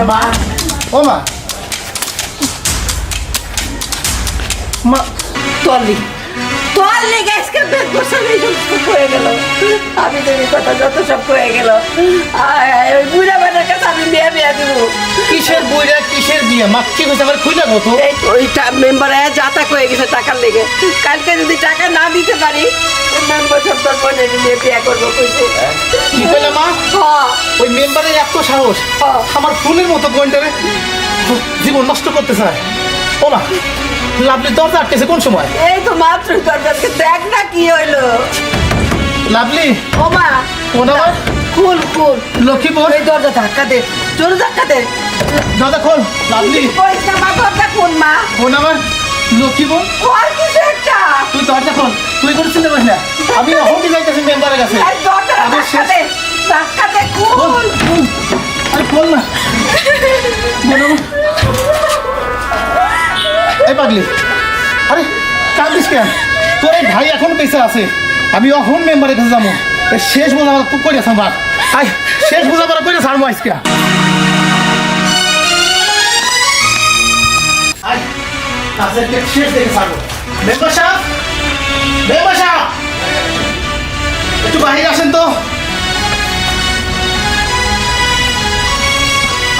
মা ও মা মা তলি তলি গ্যাসকে বের করছে এই হয়ে গেল। আমি তো এই কথা যত সব হয়ে গেল। ওই বুড়া বেটার কাছে আমি বিয়ে বিয়ে দিব। কিসের বইরা কিসের বিয়ে? মা কি হয়েছে? আমার খুঁজে এই তো ওইটা মেম্বার যাতা হয়ে গেছে টাকার লেগে। কালকে যদি টাকা না দিতে পারি মেম্বার সব তোর বোনের নিয়ে বিয়ে করব কইছে কি কইলে মা? ওই মেম্বারের এত সাহস। আমার ফুলের মতো পয়েন্টারে জীবন নষ্ট করতে চায়। ও মা। লাভলি দরজা আটকেছে কোন সময়? এই তো মাত্র দরজাকে দেখ না কি হইল। লাভলি? ও মা কোন আমার খুল খুল। লক্ষ্মীপুর? ওই দরজা ধাক্কা দে জোরে ধাক্কা দে। দরজা খোল লাভলি। ওই মা দরজা খুল মা। কোন আমার লক্ষ্মীপুর? ওর কিছু একটা। তুই দরজা খোল তুই করে চিনতে পারিস না। আমি হোমে যাইতেছি মেম্বারের কাছে। এই দরজা ধাক্কা দে। পাগলি আরে কাঁদিস কেন? তোর এই ভাই এখন বেঁচে আছে। আমি অহন মেম্বারের কাছে যাব। শেষ বোঝাপড়া খুব করে আমার আই শেষ বোঝাপড়া করে ছাড়বো আজকে। তাদেরকে শেষ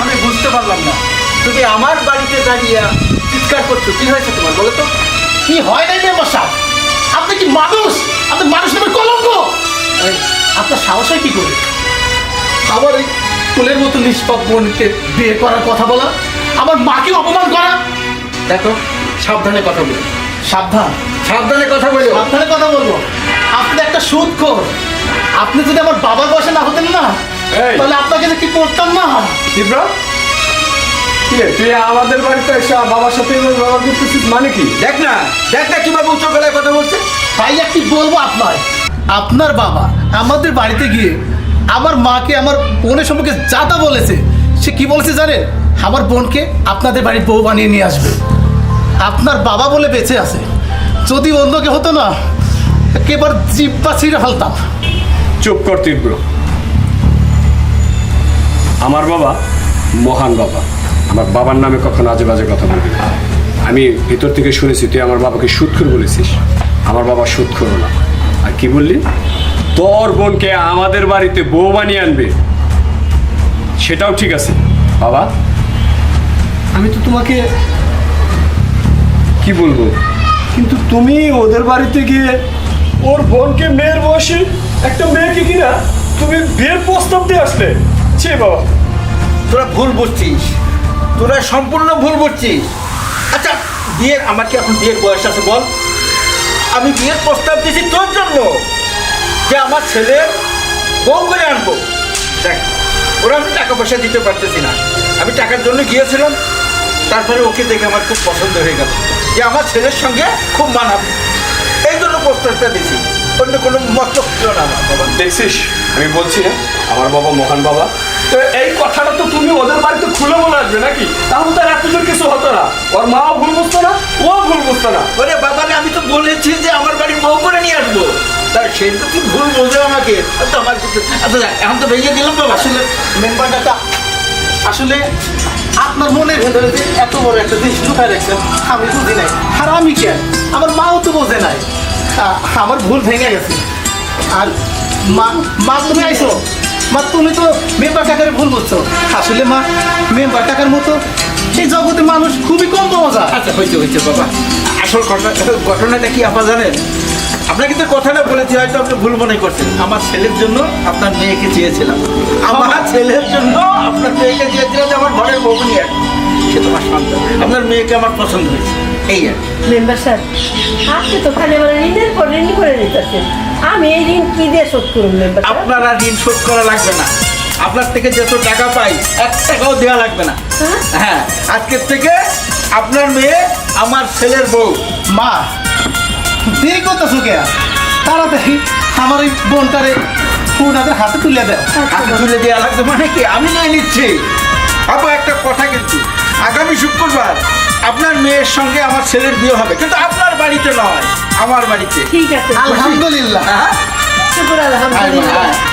আমি বুঝতে পারলাম না। তুমি আমার বাড়িতে দাঁড়িয়ে চিৎকার করছ কি হয়েছে তোমার বলো তো? কি হয় নাই মেম্বার সাহেব আপনি কি মানুষ? আপনি মানুষ নামে কলঙ্ক? আপনার সাহস হয় কি করে? আমার এই ফুলের মতো নিষ্পাপ বোনকে বিয়ে করার কথা বলা আমার মাকে অপমান করা। দেখো সাবধানে কথা বলো। সাবধান? সাবধানে কথা বলো। সাবধানে কথা বলব। আপনি একটা সুদ কর আপনি যদি আমার বাবার বয়সে না হতেন না। তাহলে আপনাকে কি করতাম না? রে, তুই আমাদের বাড়িতে এসে বাবার সাথে এভাবে ব্যবহার করতেছিস মানে কি? দেখ না দেখ না কীভাবে উচ্চ গলায় কথা বলছে। তাই কি বলব আপনার। আপনার বাবা আমাদের বাড়িতে গিয়ে আমার মাকে আমার বোনের সম্পর্কে যা তা বলেছে সে কি বলেছে জানেন? আমার বোনকে আপনাদের বাড়ির বউ বানিয়ে নিয়ে আসবে। আপনার বাবা বলে বেঁচে আছে। যদি অন্যকে হতো না একেবার জিব্বা ছিঁড়ে ফেলতাম। চুপ কর তীব্র। আমার বাবা মহান বাবা। আমার বাবার নামে কখনো আজে বাজে কথা বলবি আমি ভিতর থেকে শুনেছি তুই আমার বাবাকে সুৎখর বলেছিস। আমার বাবা সুৎখর না। আর কি বললি? তোর বোনকে আমাদের বাড়িতে বউ বানিয়ে আনবে। সেটাও ঠিক আছে। বাবা? আমি তো তোমাকে কি বলব? কিন্তু তুমি ওদের বাড়িতে গিয়ে ওর বোনকে মেয়ের বয়সী একটা মেয়েকে কিনা তুমি বিয়ের প্রস্তাব দিয়ে আসলে। ছে বাবা। তোরা ভুল বুঝছিস। তোরা সম্পূর্ণ ভুল বুঝছিস। আচ্ছা বিয়ের, আমার কি এখন বিয়ের বয়স আছে বল? আমি বিয়ের প্রস্তাব দিয়েছি তোর জন্য যে আমার ছেলে বউ করে আনব। দেখ, ওরা আমি টাকা পয়সা দিতে পারতেছি না। আমি টাকার জন্য গিয়েছিলাম, তারপরে ওকে দেখে আমার খুব পছন্দ হয়ে গেল যে আমার ছেলের সঙ্গে খুব মানাবে। এই জন্য প্রস্তাবটা দিয়েছি। অন্য কোনো মতলব ছিল না আমার বাবা দেখছিস, আমি বলছি না, আমার বাবা মহান বাবা। তো এই কথাটা তো তুমি ওদের বাড়িতে খুলে বলে আসবে নাকি? তাহলে তো এতজন কিছু হতো না। ওর মাও ভুল বুঝতো না, ও ভুল বুঝতো না। ওরে বাবারে আমি তো বলেছি যে আমার বাড়ি বউ করে নিয়ে আসব। তার সেই তো কি ভুল বোঝে আমাকে? আমার আচ্ছা এখন তো ভেঙে দিলাম বাবা। আসলে মেম্বারটা আসলে আপনার মনের ভেতরে যে এত বড় একটা জিনিস লুকায় রাখছেন, আমি বুঝি নাই। আর আমি কেন আমার মাও তো বোঝে নাই। আমার ভুল ভেঙে গেছে। আর মা মা তুমি আইছো মা তুমি তো মেম্বার টাকার ভুল করছ আসলে মা মেম্বার টাকার মতো এই জগতে মানুষ খুবই কম পাওয়া যায়। আচ্ছা হয়েছে হয়েছে বাবা। আসল ঘটনা ঘটনাটা কি আপনার জানেন? আপনাকে তো কথাটা বলেছি হয়তো আপনি ভুল মনে করছেন। আমার ছেলের জন্য আপনার মেয়েকে চেয়েছিলাম। আমার ছেলের জন্য আপনার মেয়েকে চেয়েছিলাম আমার ঘরের বউ নিয়ে। সে তোমার সন্তান। আপনার মেয়েকে আমার পছন্দ হয়েছে। এই আর মেম্বার সাহেব আপনি তো খালি আমার ঋণের পর ঋণ করে নিতেছেন আমি এই ঋণ কি দিয়ে শোধ করুন মেম্বার আপনার ঋণ শোধ করা লাগবে না। আপনার থেকে যত টাকা পাই এক টাকাও দেওয়া লাগবে না। হ্যাঁ? হ্যাঁ আজকের থেকে আপনার মেয়ে আমার ছেলের বউ। মা দেরি করতেছো কে তাড়াতাড়ি আমার এই বোনটারে ওনাদের হাতে তুলে দেয় হাতে তুলে দেওয়া লাগবে মানে কি? আমি নিয়ে নিচ্ছি। আপু একটা কথা কিন্তু। আগামী শুক্রবার আপনার মেয়ের সঙ্গে আমার ছেলের বিয়ে হবে কিন্তু আপনার বাড়িতে নয় আমার বাড়িতে। ঠিক আছে। আলহামদুলিল্লাহ। হ্যাঁ? শুকুর আলহামদুলিল্লাহ।